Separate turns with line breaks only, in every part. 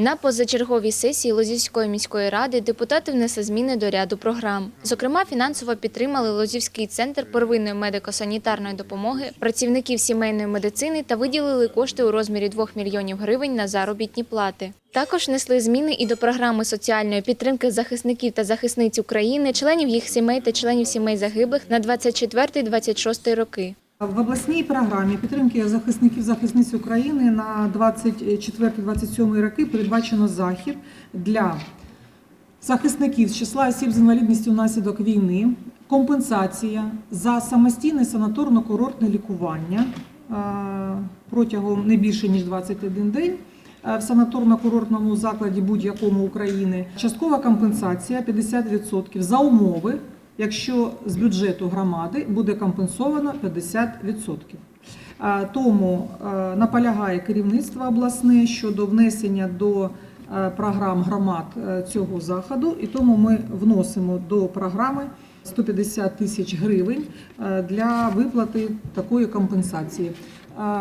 На позачерговій сесії Лозівської міської ради депутати внесли зміни до ряду програм. Зокрема, фінансово підтримали Лозівський центр первинної медико-санітарної допомоги, працівників сімейної медицини та виділили кошти у розмірі 2 мільйонів гривень на заробітні плати. Також внесли зміни і до програми соціальної підтримки захисників та захисниць України, членів їх сімей та членів сімей загиблих на 24-26 роки.
В обласній програмі підтримки захисників захисниць України на 24-27 роки передбачено захід для захисників з числа осіб з інвалідністю внаслідок війни, компенсація за самостійне санаторно-курортне лікування е, протягом не більше ніж 21 день. е, В санаторно-курортному закладі будь-якому України часткова компенсація 50% за умови, якщо з бюджету громади буде компенсовано 50%. Е, Тому наполягає керівництво обласне щодо внесення до програм громад цього заходу, і тому ми вносимо до програми 150 тисяч гривень для виплати такої компенсації.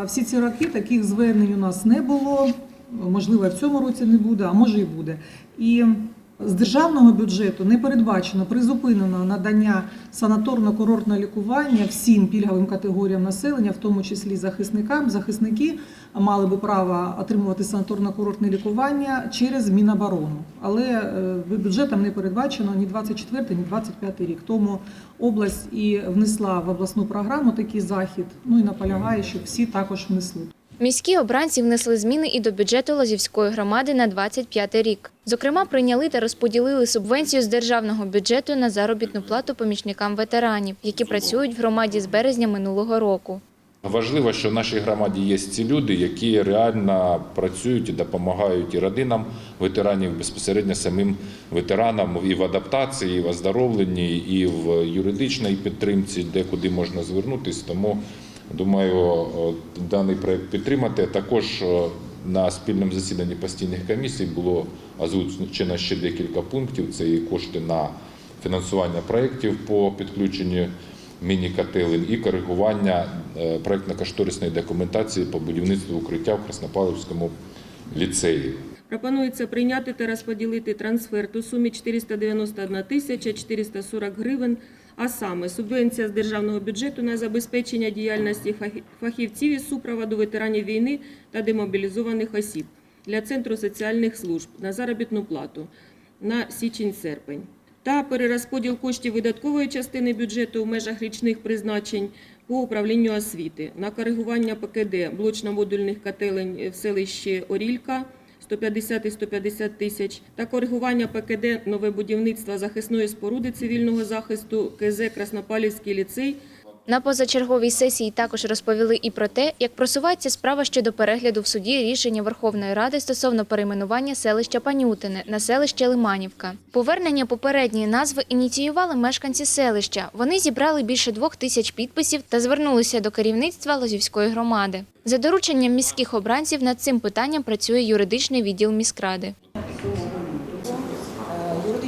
Всі ці роки таких звернень у нас не було. Можливо, в цьому році не буде, а може і буде. І з державного бюджету не передбачено призупинено надання санаторно-курортного лікування всім пільговим категоріям населення, в тому числі захисникам. Захисники мали би право отримувати санаторно-курортне лікування через Міноборону. Але е, бюджетом не передбачено ні 24, ні 25 рік. Тому область і внесла в обласну програму такий захід. Ну і наполягає, щоб всі також внесли.
Міські обранці внесли зміни і до бюджету Лозівської громади на 25 рік. Зокрема, прийняли та розподілили субвенцію з державного бюджету на заробітну плату помічникам ветеранів, які працюють в громаді з березня минулого року.
Важливо, що в нашій громаді є ці люди, які реально працюють і допомагають і родинам ветеранів, безпосередньо самим ветеранам і в адаптації, і в оздоровленні, і в юридичній підтримці, де куди можна звернутися. Тому думаю, даний проект підтримати. Також на спільному засіданні постійних комісій було озвучено ще декілька пунктів. Це і кошти на фінансування проєктів по підключенню міні-котелин і коригування е, проєктно-кошторисної документації по будівництву укриття в Краснопавлівському ліцеї.
Пропонується прийняти та розподілити трансферт у сумі 491 тисяча 440 гривень, а саме субвенція з державного бюджету на забезпечення діяльності фахівців із супроводу ветеранів війни та демобілізованих осіб для Центру соціальних служб на заробітну плату на січень-серпень. Та перерозподіл коштів видаткової частини бюджету в межах річних призначень по управлінню освіти на коригування ПКД блочно-модульних котелень в селищі Орілька 150 і 150 тисяч. Та коригування ПКД нове будівництво захисної споруди цивільного захисту КЗ Краснопалівський ліцей
На позачерговій сесії також розповіли і про те, як просувається справа щодо перегляду в суді рішення Верховної Ради стосовно перейменування селища Панютине на селище Лиманівка. Повернення попередньої назви ініціювали мешканці селища. Вони зібрали більше двох тисяч підписів та звернулися до керівництва Лозівської громади. За дорученням міських обранців над цим питанням працює юридичний відділ міськради.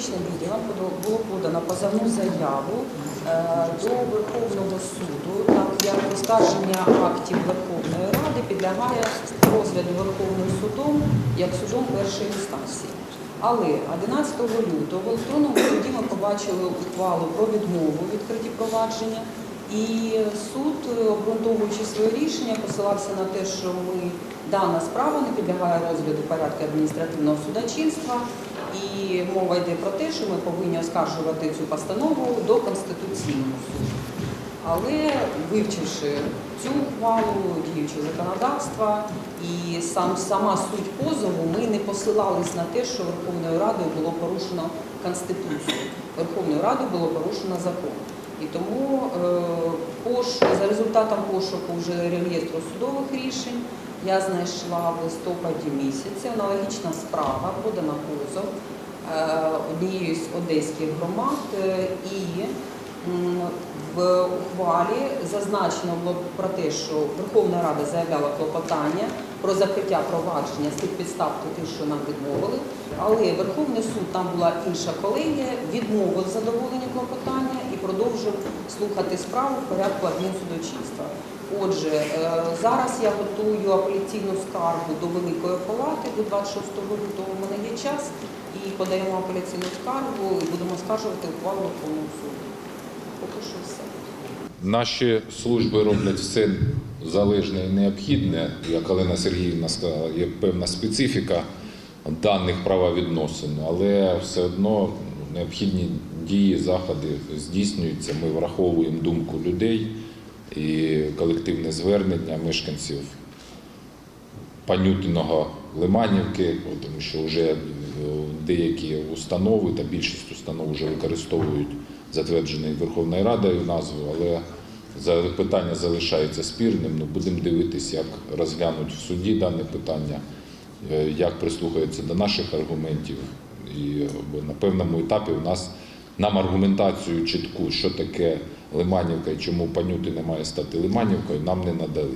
Юридичним відділом було- подано позовну заяву е, до Верховного суду, так як оскарження актів Верховної Ради підлягає розгляду Верховним судом як судом першої інстанції. Але 11 лютого в електронному суді ми побачили ухвалу про відмову у відкритті провадження. І суд, обґрунтовуючи своє рішення, посилався на те, що ми дана справа не підлягає розгляду порядку адміністративного судочинства, і мова йде про те, що ми повинні оскаржувати цю постанову до Конституційного суду. Але вивчивши цю ухвалу діючого законодавства і сам сама суть позову, ми не посилались на те, що Верховною Радою було порушено Конституцію. Верховною Радою було порушено закон. І тому е, пош- за результатом пошуку вже реєстру судових рішень я знайшла в листопаді місяці аналогічна справа, подана позов однією з одеських громад е, і в ухвалі зазначено було про те, що Верховна Рада заявляла клопотання про закриття провадження з тих підстав, тих, що нам відмовили. Але Верховний суд, там була інша колегія, відмовив задоволення клопотання і продовжимо слухати справу в порядку адмінсудочинства. Отже, е, зараз я готую апеляційну скаргу до Великої Палати до 26 лютого. У мене є час і подаємо апеляційну скаргу і будемо скаржувати ухвалу Верховного суду. Поки все.
Наші служби роблять все залежне і необхідне. Як Олена Сергіївна сказала, є певна специфіка даних правовідносин, але все одно необхідні дії, заходи здійснюються. Ми враховуємо думку людей і колективне звернення мешканців Панютиного Лиманівки, тому що вже деякі установи та більшість установ вже використовують затверджений Верховною Радою назву, але питання залишається спірним. Ну, будемо дивитися, як розглянуть в суді дане питання, е, як прислухаються до наших аргументів. І на певному етапі у нас нам аргументацію чітку, що таке Лиманівка і чому Панюти не має стати Лиманівкою, нам не надали.